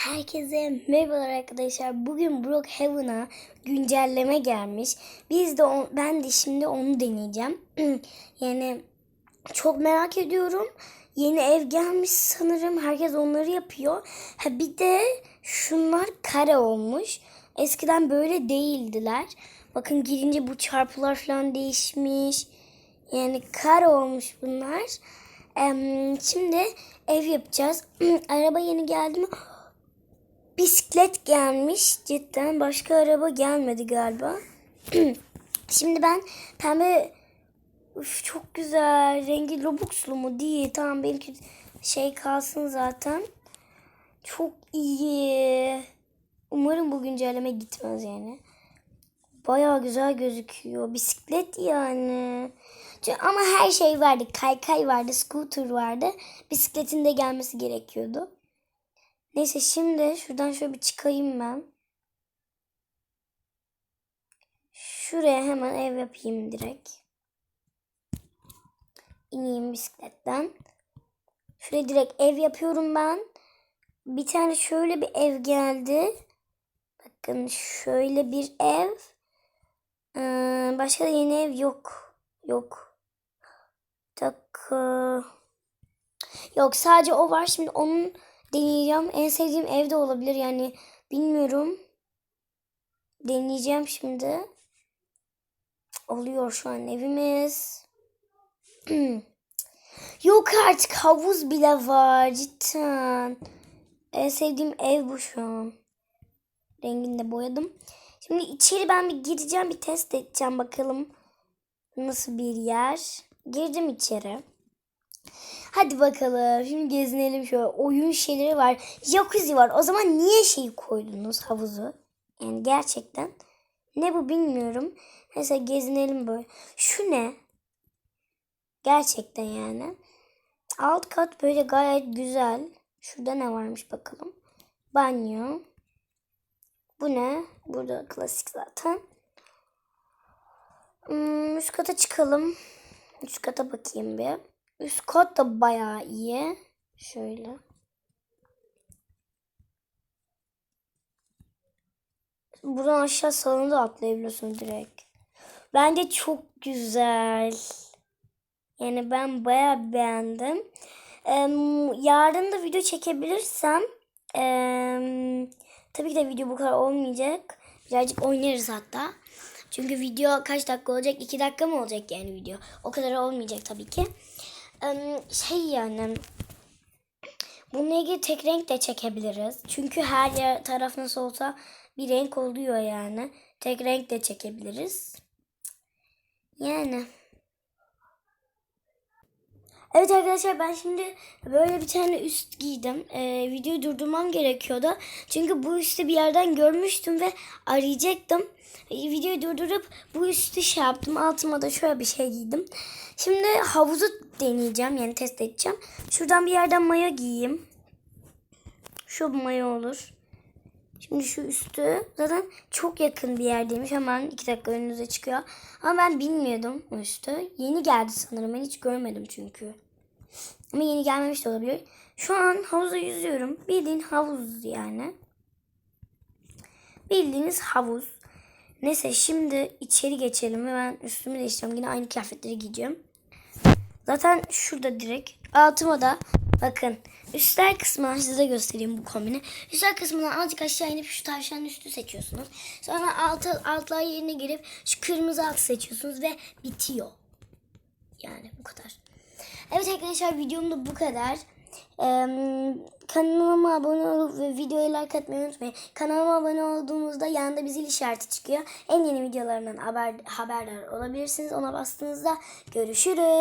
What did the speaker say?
Herkese merhabalar arkadaşlar. Bugün Brookhaven'a güncelleme gelmiş. Biz de on- ben de şimdi onu deneyeceğim. yani çok merak ediyorum. Yeni ev gelmiş sanırım. Herkes onları yapıyor. Ha bir de şunlar kare olmuş. Eskiden böyle değildiler. Bakın girince bu çarpılar falan değişmiş. Yani kare olmuş bunlar. Şimdi ev yapacağız. Araba yeni geldi mi? Bisiklet gelmiş cidden. Başka araba gelmedi galiba. Şimdi ben pembe Üf, çok güzel. Rengi Robux'lu mu? Değil. Tamam benimki şey kalsın zaten. Çok iyi. Umarım bu güncelleme gitmez yani. Bayağı güzel gözüküyor. Bisiklet yani. Ama her şey vardı. Kaykay vardı, scooter vardı. Bisikletin de gelmesi gerekiyordu. Neyse şimdi şuradan şöyle bir çıkayım ben. Şuraya hemen ev yapayım direkt. İneyim bisikletten. Şuraya direkt ev yapıyorum ben. Bir tane şöyle bir ev geldi. Bakın şöyle bir ev. Ee, başka da yeni ev yok. Yok. Tak. Yok sadece o var. Şimdi onun deneyeceğim. En sevdiğim evde olabilir yani bilmiyorum. Deneyeceğim şimdi. Oluyor şu an evimiz. Yok artık havuz bile var cidden. En sevdiğim ev bu şu an. Rengini de boyadım. Şimdi içeri ben bir gireceğim bir test edeceğim bakalım. Nasıl bir yer. Girdim içeri. Hadi bakalım. Şimdi gezinelim şöyle. Oyun şeyleri var. Jacuzzi var. O zaman niye şeyi koydunuz havuzu? Yani gerçekten. Ne bu bilmiyorum. Mesela gezinelim böyle. Şu ne? Gerçekten yani. Alt kat böyle gayet güzel. Şurada ne varmış bakalım. Banyo. Bu ne? Burada klasik zaten. Hmm, üst kata çıkalım. Üst kata bakayım bir. Üst kat da bayağı iyi. Şöyle. Buradan aşağı salona da atlayabiliyorsun direkt. Bence çok güzel. Yani ben bayağı beğendim. Em, yarın da video çekebilirsem em, tabii ki de video bu kadar olmayacak. Birazcık oynarız hatta. Çünkü video kaç dakika olacak? 2 dakika mı olacak yani video? O kadar olmayacak tabii ki. Şey yani bununla ilgili tek renk de çekebiliriz. Çünkü her yer taraf nasıl olsa bir renk oluyor yani. Tek renk de çekebiliriz. Yani. Evet arkadaşlar ben şimdi böyle bir tane üst giydim. Ee, videoyu durdurmam gerekiyordu. Çünkü bu üstü bir yerden görmüştüm ve arayacaktım. Ee, videoyu durdurup bu üstü şey yaptım. Altıma da şöyle bir şey giydim. Şimdi havuzu deneyeceğim. Yani test edeceğim. Şuradan bir yerden maya giyeyim. Şu maya olur. Şimdi şu üstü zaten çok yakın bir yerdeymiş. Hemen iki dakika önünüze çıkıyor. Ama ben bilmiyordum o üstü. Yeni geldi sanırım. Ben hiç görmedim çünkü. Ama yeni gelmemiş de olabilir. Şu an havuzda yüzüyorum. Bildiğin havuz yani. Bildiğiniz havuz. Neyse şimdi içeri geçelim ve ben üstümü değiştireceğim. Yine aynı kıyafetleri giyeceğim. Zaten şurada direkt. Altıma da bakın üstler kısmından size de göstereyim bu kombini. Üstler kısmından azıcık aşağı inip şu tavşanın üstü seçiyorsunuz. Sonra altı, altlar yerine girip şu kırmızı altı seçiyorsunuz ve bitiyor. Yani bu kadar. Evet arkadaşlar videom da bu kadar. Ee, kanalıma abone olup ve videoya like atmayı unutmayın. Kanalıma abone olduğunuzda yanında bir zil işareti çıkıyor. En yeni videolarımdan haber, haberdar olabilirsiniz. Ona bastığınızda görüşürüz.